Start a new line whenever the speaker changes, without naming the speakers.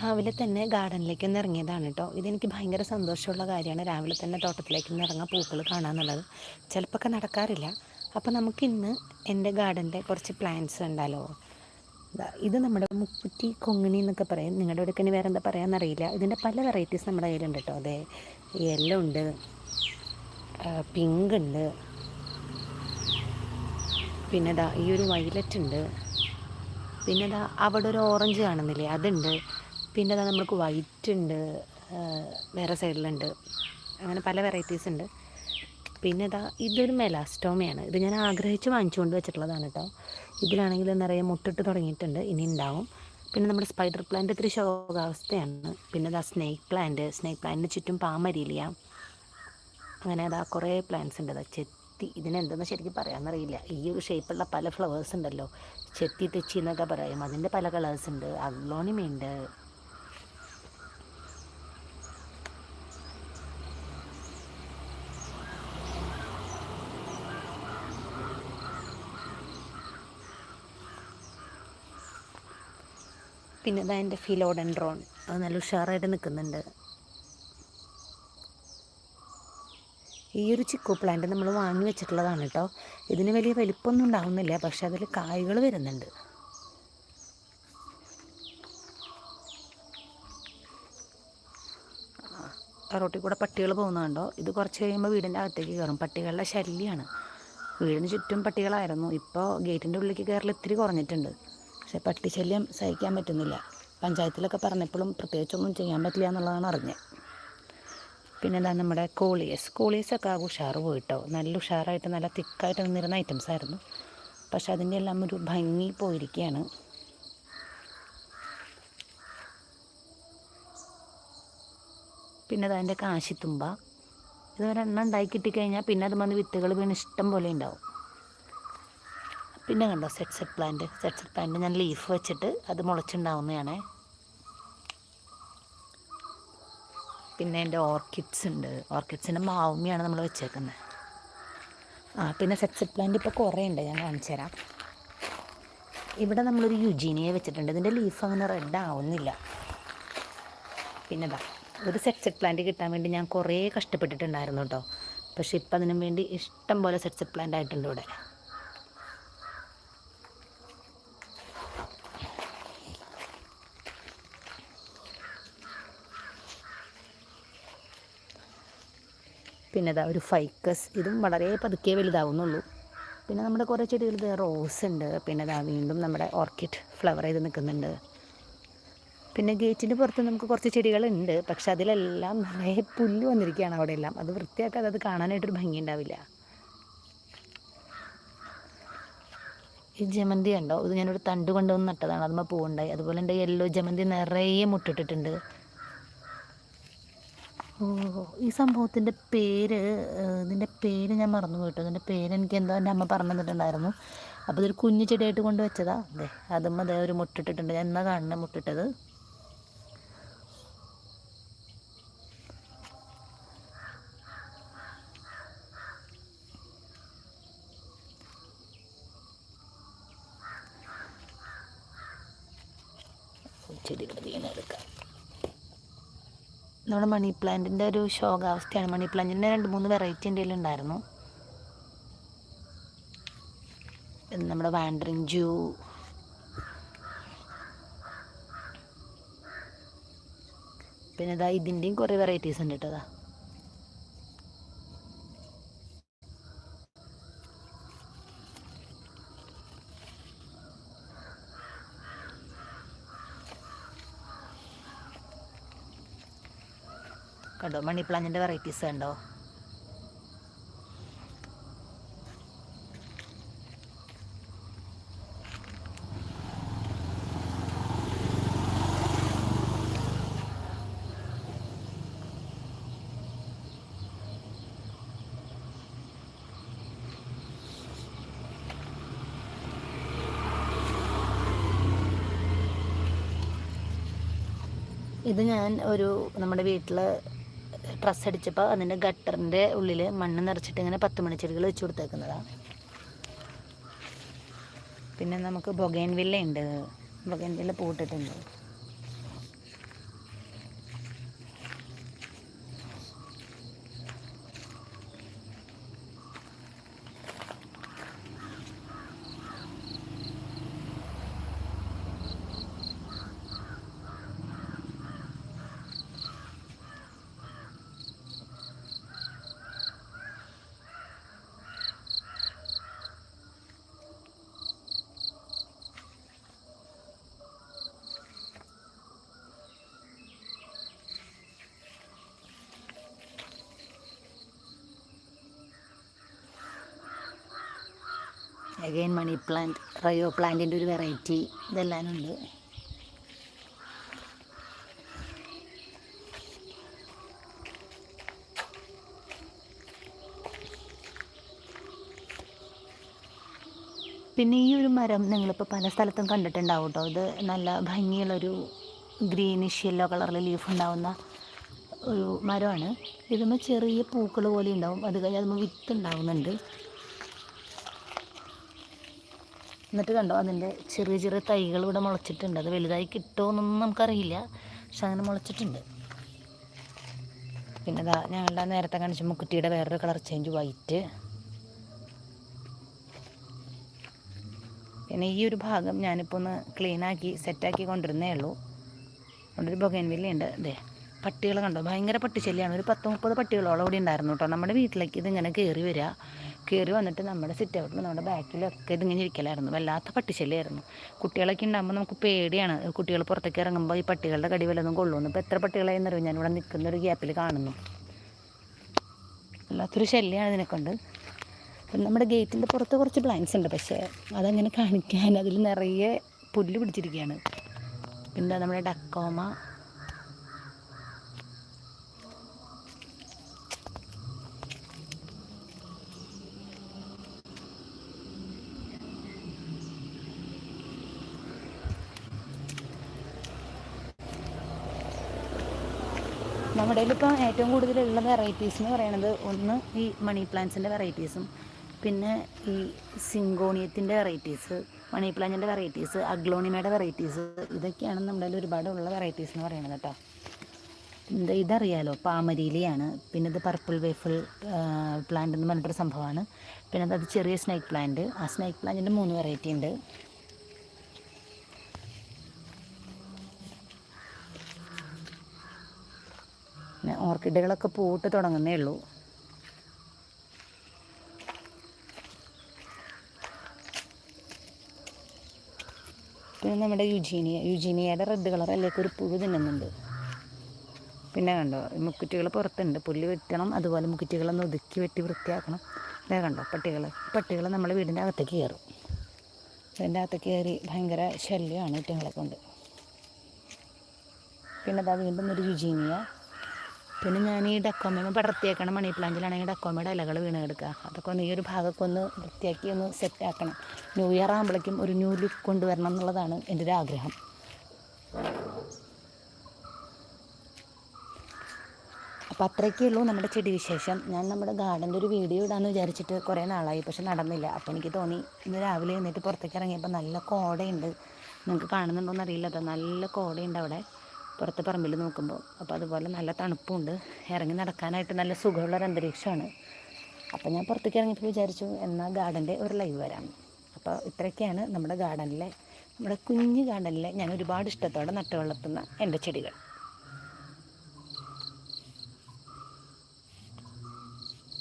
രാവിലെ തന്നെ ഗാർഡനിലേക്ക് ഒന്ന് ഇറങ്ങിയതാണ് കേട്ടോ. ഇതെനിക്ക് ഭയങ്കര സന്തോഷമുള്ള കാര്യമാണ്. രാവിലെ തന്നെ തോട്ടത്തിലേക്ക് ഒന്ന് ഇറങ്ങാൻ പൂക്കൾ കാണാമെന്നുള്ളത് ചിലപ്പോൾ നടക്കാറില്ല. അപ്പോൾ നമുക്കിന്ന് എന്റെ ഗാർഡന്റെ കുറച്ച് പ്ലാന്റ്സ് ഉണ്ടല്ലോ ഇത് നമ്മുടെ മുക്കുറ്റി കൊങ്ങിണി എന്നൊക്കെ പറയും. നിങ്ങളുടെ ഇവിടെയൊക്കെ ഇനി വേറെ എന്താ പറയാമെന്നറിയില്ല ഇതിന്റെ പല വെറൈറ്റീസ് നമ്മുടെ കയ്യിലുണ്ട് കേട്ടോ. അതെ യെല്ലോ ഉണ്ട് പിങ്ക് ഉണ്ട്. പിന്നെ ദാ ഈ ഒരു വയലറ്റ് ഉണ്ട്. പിന്നെ ദാ അവിടെ ഒരു ഓറഞ്ച് കാണുന്നില്ലേ? അതുണ്ട്. പിന്നെ അതാ നമുക്ക് വൈറ്റ് ഉണ്ട് വേറെ സൈഡിലുണ്ട്. അങ്ങനെ പല വെറൈറ്റീസ് ഉണ്ട്. പിന്നെ ഇതാ ഇതൊരു മെലാസ്റ്റോമയാണ്. ഇത് ഞാൻ ആഗ്രഹിച്ച് വാങ്ങിച്ചുകൊണ്ട് വെച്ചിട്ടുള്ളതാണ് കേട്ടോ. ഇതിലാണെങ്കിൽ നിറയെ മുട്ടിട്ട് തുടങ്ങിയിട്ടുണ്ട് ഇനി ഉണ്ടാവും പിന്നെ നമ്മുടെ സ്പൈഡർ പ്ലാന്റ് ഇത്തിരി ശോകാവസ്ഥയാണ്. പിന്നെ ഇതാ സ്നേക്ക് പ്ലാന്റ് സ്നേക്ക് പ്ലാന്റിന് ചുറ്റും പാമരിയില്ല അങ്ങനെ അതാ കുറേ പ്ലാന്റ്സ് ഉണ്ട്. അതാ ചെത്തി ഇതിനെന്തെന്ന് ശരിക്കും പറയാമെന്നറിയില്ല ഈ ഒരു ഷേപ്പുള്ള പല ഫ്ലവേഴ്സ് ഉണ്ടല്ലോ. ചെത്തി തെച്ചി എന്നൊക്കെ പറയും. അതിന്റെ പല കളേഴ്സ് ഉണ്ട്. അഗ്ലോണിമയുണ്ട്. പിന്നെ ഇതാ എന്റെ ഫിലോഡൻഡ്രോൺ. അത് നല്ല ഉഷാറായിട്ട് നിൽക്കുന്നുണ്ട്. ഈ ഒരു ചിക്കു പ്ലാന്റ് നമ്മൾ വാങ്ങി വെച്ചിട്ടുള്ളതാണ് കേട്ടോ. ഇതിന് വലിയ വലിപ്പമൊന്നും ഉണ്ടാവുന്നില്ല പക്ഷെ അതിൽ കായ്കൾ വരുന്നുണ്ട്. റോട്ടിൽ കൂടെ പട്ടികൾ പോകുന്നുണ്ടോ ഇത് കുറച്ച് കഴിയുമ്പോൾ വീടിന്റെ അകത്തേക്ക് കയറും. പട്ടികളുടെ ശല്യമാണ്. വീടിന് ചുറ്റും പട്ടികളായിരുന്നു. ഇപ്പോൾ ഗേറ്റിന്റെ ഉള്ളിലേക്ക് കയറൽ ഇത്തിരി കുറഞ്ഞിട്ടുണ്ട്. പക്ഷേ പട്ടിശല്യം സഹിക്കാൻ പറ്റുന്നില്ല. പഞ്ചായത്തിലൊക്കെ പറഞ്ഞപ്പോഴും പ്രത്യേകിച്ചൊന്നും ചെയ്യാൻ പറ്റില്ല എന്നുള്ളതാണ് അറിഞ്ഞത്. പിന്നെ നമ്മുടെ കോളിയസ് കോളിയസൊക്കെ ആകെ ഉഷാറ് പോയിട്ടോ? നല്ല ഉഷാറായിട്ട് നല്ല തിക്കായിട്ട് നിന്നിരുന്ന ഐറ്റംസ് ആയിരുന്നു. പക്ഷെ അതിന്റെ എല്ലാം ഒരു ഭംഗി പോയിരിക്കുകയാണ്. പിന്നെ അതിന്റെ കാശിത്തുമ്പ. ഇതുവരെ എണ്ണ ഉണ്ടായി കിട്ടിക്കഴിഞ്ഞാൽ പിന്നെ അത് വന്ന് വിത്തുകൾ വീണ് ഇഷ്ടം പോലെ ഉണ്ടാവും. പിന്നെ കണ്ടോ set set plant set set plant ഞാൻ ലീഫ് വെച്ചിട്ട് അത് മുളച്ചുണ്ടാവുന്നതാണ്. പിന്നെ എന്റെ ഓർക്കിഡ്സ് ഉണ്ട്. ഓർക്കിഡ്സിന്റെ മാവുമിയാണ് നമ്മൾ വെച്ചേക്കുന്നത് ആ പിന്നെ സെറ്റ് സെറ്റ് പ്ലാന്റ് ഇപ്പോൾ കുറേ ഉണ്ട് ഞാൻ കാണിച്ചു തരാം. ഇവിടെ നമ്മളൊരു യുജീനിയെ വെച്ചിട്ടുണ്ട്. ഇതിന്റെ ലീഫ് അങ്ങനെ റെഡ് ആവുന്നില്ല. പിന്നെ ഇതാ ഒരു സെറ്റ് സെറ്റ് പ്ലാന്റ് കിട്ടാൻ വേണ്ടി ഞാൻ കുറേ കഷ്ടപ്പെട്ടിട്ടുണ്ടായിരുന്നു കേട്ടോ. പക്ഷേ ഇപ്പം അതിനും വേണ്ടി ഇഷ്ടം പോലെ സെറ്റ് സെറ്റ് പ്ലാന്റ് ആയിട്ടുണ്ട് ഇവിടെ. പിന്നെ ഇതാ ഒരു ഫൈക്കസ് ഇതും വളരെ പതുക്കെ വലുതാവുന്നുള്ളൂ. പിന്നെ നമ്മുടെ കുറേ ചെടികൾ ഇത് റോസ് ഉണ്ട്. പിന്നെ ഇതാ വീണ്ടും നമ്മുടെ ഓർക്കിഡ് ഫ്ലവർ ചെയ്ത് നിൽക്കുന്നുണ്ട്. പിന്നെ ഗേറ്റിന്റെ പുറത്ത് നമുക്ക് കുറച്ച് ചെടികളുണ്ട്. പക്ഷെ അതിലെല്ലാം നിറയെ പുല്ല് വന്നിരിക്കുകയാണ് അവിടെ എല്ലാം അത് വൃത്തിയാക്കാതെ അത് കാണാനായിട്ടൊരു ഭംഗി ഉണ്ടാവില്ല. ഈ ജമന്തി ഉണ്ടോ ഇത് ഞാനൊരു തണ്ട് കൊണ്ടുവന്ന് നട്ടതാണ്. അതുമ്പോൾ പൂവുണ്ടായി. അതുപോലെ എന്റെ യെല്ലോ ജമന്തി നിറയെ മുട്ടിട്ടിട്ടുണ്ട്. ഈ സംഭവത്തിന്റെ പേര് ഇതിന്റെ പേര് ഞാൻ മറന്നു പോയിട്ടോ. ഇതിന്റെ പേര് എനിക്ക് എന്തോ എന്റെ അമ്മ പറഞ്ഞു തന്നിട്ടുണ്ടായിരുന്നു. അപ്പോൾ ഇതൊരു കുഞ്ഞു ചെടിയായിട്ട് കൊണ്ട് വെച്ചതാ. അതെ അതും അതേ ഒരു മുട്ടിട്ടിട്ടുണ്ട്. ഞാൻ എന്നാ കാണുന്നത് മുട്ടിട്ടത്? ചെടികൾ വീണെടുക്കാം നമ്മുടെ മണി പ്ലാന്റിന്റെ ഒരു ശോകാവസ്ഥയാണ്. മണി പ്ലാന്റിന്റെ രണ്ട് മൂന്ന് വെറൈറ്റി എന്റെ ഉണ്ടായിരുന്നു. നമ്മുടെ വാൻഡറിങ് ജൂ പിന്നെ ഇതാ ഇതിന്റെയും കുറേ വെറൈറ്റീസ് ഉണ്ട് കേട്ടോ കണ്ടോ? മണി പ്ലാന്റിന്റെ വെറൈറ്റീസ് കണ്ടോ? ഇത് ഞാൻ ഒരു നമ്മുടെ വീട്ടിൽ ഡ്രസ്സ് അടിച്ചപ്പോൾ അതിന്റെ ഗട്ടറിന്റെ ഉള്ളിൽ മണ്ണ് നിറച്ചിട്ട് ഇങ്ങനെ പത്ത് മണിച്ചെടികൾ വെച്ച് കൊടുത്തേക്കുന്നതാണ് പിന്നെ നമുക്ക് ബൊഗേൻ വില്ല ഉണ്ട്. ബൊഗേൻ വില്ല പൂട്ടിട്ടുണ്ട്.
അഗൈൻ മണി പ്ലാന്റ് റയോ പ്ലാന്റിന്റെ ഒരു വെറൈറ്റി ഇതെല്ലാം ഉണ്ട്. പിന്നെ ഈ ഒരു മരം നിങ്ങളിപ്പോൾ പല സ്ഥലത്തും കണ്ടിട്ടുണ്ടാവും കേട്ടോ ഇത് നല്ല ഭംഗിയുള്ളൊരു ഗ്രീനിഷ് യെല്ലോ കളറിൽ ലീഫ് ഉണ്ടാവുന്ന ഒരു മരമാണ്. ഇതുമ്പോൾ ചെറിയ പൂക്കൾ പോലെ ഉണ്ടാവും. അത് കഴിഞ്ഞ് അതുമ്പോൾ വിത്ത് ഉണ്ടാവുന്നുണ്ട്. എന്നിട്ട് കണ്ടോ അതിന്റെ ചെറിയ ചെറിയ തൈകൾ ഇവിടെ മുളച്ചിട്ടുണ്ട്. അത് വലുതായി കിട്ടുമോയെന്നൊന്നും നമുക്കറിയില്ല പക്ഷെ അങ്ങനെ മുളച്ചിട്ടുണ്ട്. പിന്നെ ഇതാ ഞങ്ങളുടെ നേരത്തെ കാണിച്ച മുക്കുറ്റിയുടെ വേറൊരു കളർ ചേഞ്ച് വൈറ്റ് പിന്നെ ഈ ഒരു ഭാഗം ഞാനിപ്പോൾ ഒന്ന് ക്ലീനാക്കി സെറ്റാക്കി കൊണ്ടിരുന്നേ ഉള്ളൂ. അവിടെ ഒരു ഉണ്ട്. അതെ പട്ടികൾ കണ്ടോ? ഭയങ്കര പട്ടിശല്യമാണ് ഒരു പത്ത് മുപ്പത് പട്ടികളോളം അവിടെ ഉണ്ടായിരുന്നു കേട്ടോ. നമ്മുടെ വീട്ടിലേക്ക് ഇതിങ്ങനെ കയറി വരിക കയറി വന്നിട്ട് നമ്മുടെ സിറ്റ് ഔട്ടിൽ നമ്മുടെ ബാക്കിലൊക്കെ ഇതിങ്ങനെ ഇരിക്കലായിരുന്നു. വല്ലാത്ത പട്ടിശല്യമായിരുന്നു കുട്ടികളൊക്കെ ഉണ്ടാകുമ്പോൾ നമുക്ക് പേടിയാണ്. കുട്ടികൾ പുറത്തേക്ക് ഇറങ്ങുമ്പോൾ ഈ പട്ടികളുടെ കടി വല്ലതും കൊള്ളുന്നു ഇപ്പോൾ എത്ര പട്ടികളായെന്നറിയോ? ഞാനിവിടെ നിൽക്കുന്ന ഒരു ഗ്യാപ്പിൽ കാണുന്നു. വല്ലാത്തൊരു ശല്യമാണ് ഇതിനെക്കൊണ്ട്. അപ്പം നമ്മുടെ ഗേറ്റിന്റെ പുറത്ത് കുറച്ച് പ്ലാന്റ്സ് ഉണ്ട്. പക്ഷേ അതങ്ങനെ കാണിക്കാൻ അതിൽ നിറയെ പുല്ല് പിടിച്ചിരിക്കുകയാണ്. പിന്നെ നമ്മുടെ ഡക്കോമ നമ്മുടെ ഇപ്പോൾ ഏറ്റവും കൂടുതലുള്ള വെറൈറ്റീസ് എന്ന് പറയുന്നത് ഒന്ന് ഈ മണി പ്ലാന്റ്സിന്റെ വെറൈറ്റീസും പിന്നെ ഈ സിങ്കോണിയത്തിന്റെ വെറൈറ്റീസ് മണി പ്ലാന്റിന്റെ വെറൈറ്റീസ് അഗ്ലോണിമയുടെ വെറൈറ്റീസ് ഇതൊക്കെയാണ് നമ്മുടെ ഒരുപാട് ഉള്ള വെറൈറ്റീസ് എന്ന് പറയുന്നത് കേട്ടോ. ഇത് ഇതറിയാലോ? പാമരീലിയാണ്. പിന്നെ ഇത് പർപ്പിൾ വേഫിൾ പ്ലാന്റ് എന്ന് പറഞ്ഞിട്ടൊരു സംഭവമാണ്. പിന്നെ അത് ചെറിയ സ്നേക്ക് പ്ലാന്റ് ആ സ്നേക്ക് പ്ലാന്റിന്റെ മൂന്ന് വെറൈറ്റി ഉണ്ട്. പിന്നെ ഓർക്കിഡുകളൊക്കെ പൂട്ട് തുടങ്ങുന്നേ ഉള്ളൂ. പിന്നെ നമ്മുടെ യുജീനിയ യുജീനിയയുടെ റെഡ് കളർ അതിലേക്ക് ഒരു പുഴു തിന്നുന്നുണ്ട്. പിന്നെ കണ്ടോ മുക്കുറ്റികൾ പുറത്തുണ്ട്. പുല്ല് വെട്ടണം അതുപോലെ മുക്കുറ്റികളൊന്ന് ഒതുക്കി വെട്ടി വൃത്തിയാക്കണം. ഇതേ കണ്ടോ പട്ടികൾ പട്ടികൾ നമ്മൾ വീടിന്റെ അകത്തേക്ക് കയറും. അതിന്റെ അകത്തേക്ക് കയറി ഭയങ്കര ശല്യമാണ് ഇറ്റങ്ങളെ കൊണ്ട്. പിന്നെ അതാ വീണ്ടും ഒരു യുജീനിയ. പിന്നെ ഞാൻ ഈ ഡക്കോമ പടർത്തിയേക്കണം മണി പ്ലാന്റിലാണെങ്കിൽ ഡക്കോമയുടെ ഇലകൾ വീണ് കിടക്കുക. അതൊക്കെ ഒന്ന് ഈ ഒരു ഭാഗമൊക്കെ ഒന്ന് വൃത്തിയാക്കി ഒന്ന് സെറ്റാക്കണം ന്യൂ ഇയർ ആകുമ്പോഴേക്കും ഒരു ന്യൂ ലുക്ക് കൊണ്ടുവരണം എന്നുള്ളതാണ് എന്റെ ഒരു ആഗ്രഹം. അത്രയൊക്കെ ഉള്ളൂ നമ്മുടെ ചെടി വിശേഷം. ഞാൻ നമ്മുടെ ഗാർഡന്റെ ഒരു വീഡിയോ ഇടാമെന്ന് വിചാരിച്ചിട്ട് കുറേ നാളായി പക്ഷെ നടന്നില്ല. അപ്പോൾ എനിക്ക് തോന്നി ഇന്ന് രാവിലെ എന്നിട്ട് പുറത്തേക്ക് ഇറങ്ങിയപ്പോൾ നല്ല കോടയുണ്ട്. നിങ്ങൾക്ക് കാണുന്നുണ്ടോയെന്ന് എന്നറിയില്ല നല്ല കോടയുണ്ട് അവിടെ. പുറത്ത് പറമ്പിൽ നോക്കുമ്പോൾ. അപ്പോൾ അതുപോലെ നല്ല തണുപ്പുണ്ട്. ഇറങ്ങി നടക്കാനായിട്ട് നല്ല സുഖമുള്ളൊരു അന്തരീക്ഷമാണ്. അപ്പോൾ ഞാൻ പുറത്തേക്ക് ഇറങ്ങിയപ്പോൾ വിചാരിച്ചു എന്നാൽ ഗാർഡന്റെ ഒരു ലൈവ് വരാം. അപ്പോൾ ഇത്രയൊക്കെയാണ് നമ്മുടെ ഗാർഡനിലെ നമ്മുടെ കുഞ്ഞു ഗാർഡനിലെ ഞാൻ ഒരുപാട് ഇഷ്ടത്തോടെ നട്ടു വളർത്തുന്ന എന്റെ ചെടികൾ.